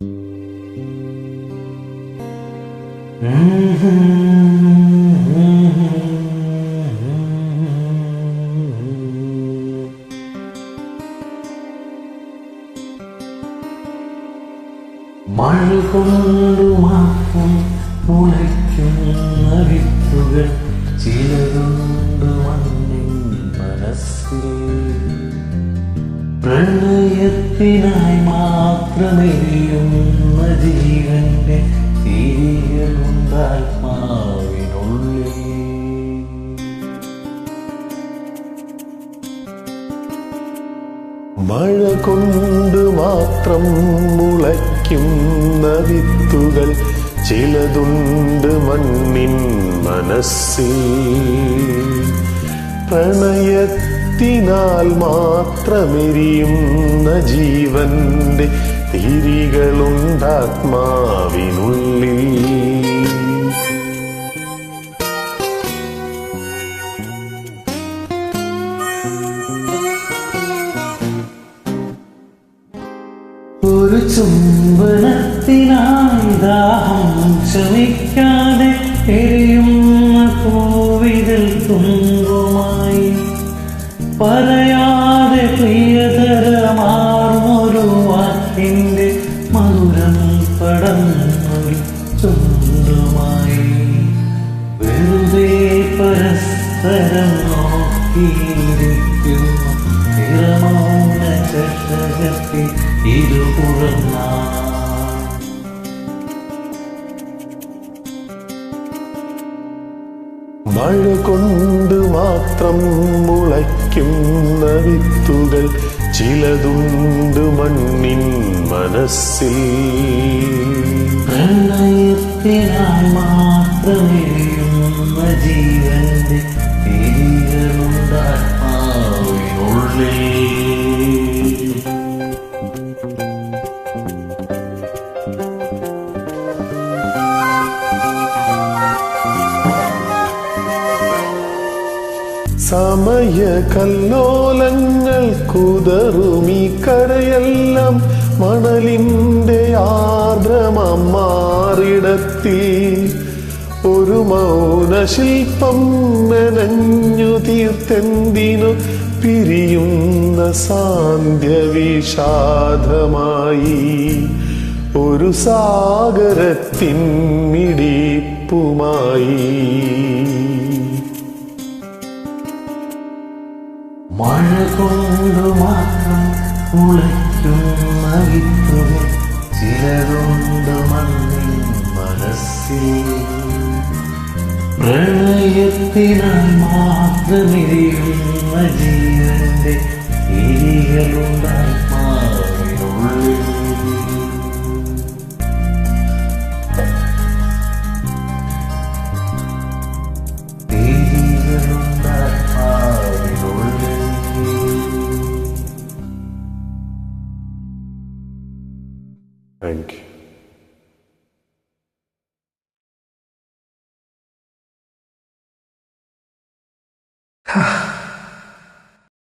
മഴ കൊണ്ടു മാത്രം മുളയ്ക്കുന്ന വിത്തുകൾ ചിലതുണ്ട് മണ്ണിൻ മനസ്സിൽ. പ്രണയത്തിനായി മാത്രമെരിയുന്ന ജീവന്റെ മഴ കൊണ്ട് മാത്രം മുളയ്ക്കുന്ന വിത്തുകൾ ചിലതുണ്ട് മണ്ണിൻ മനസ്സിൽ. പ്രണയത്തിനാൽ മാത്രമെരിയുന്ന ജീവന്റെ തിരികളുണ്ടാത്മാവിനുള്ളിൽ. ഒരു ചുംബനത്തിനായി ദാഹം ക്ഷമിക്കാതെ പറയാതെ പ്രിയതരമാർന്നൊരു വാക്കിന്റെ മധുരം പടന്നൊരു ചുണ്ടുമായി വെറുതെ പരസ്പരം നോക്കിയിരിക്കുന്നു. നിറമൗന ചഷകത്തിൽ ഇരുപുറന്ന മഴ കൊണ്ട് മാത്രം മുളയ്ക്കുന്ന വിത്തുകൾ ചിലതുണ്ട് മണ്ണിൻ മനസ്സിൽ. പ്രണയത്തിനായി ഉള്ളേ സമയ കല്ലോലങ്ങൾ കുതറുമി കരയെല്ലാം മണലിന്റെ ആർദ്രമം മാറിടത്തിൽ. ഒരു മൗനശില്പം നനഞ്ഞു തീർത്തെന്തിനു പിരിയുന്ന സാന്ധ്യ വിഷാദമായി ഒരു സാഗരത്തിൻ മിടിപ്പുമായി. മഴ കൊണ്ട് മാത്രം മുളയ്ക്കുന്ന വിത്തുകൾ ചിലരുണ്ട് മനസ്സിൽ. പ്രണയത്തിനായി മാത്രമിരിയുന്ന ജീവന്റെ ഇരികളുണ്ടാത്മാവിനുള്ളിൽ think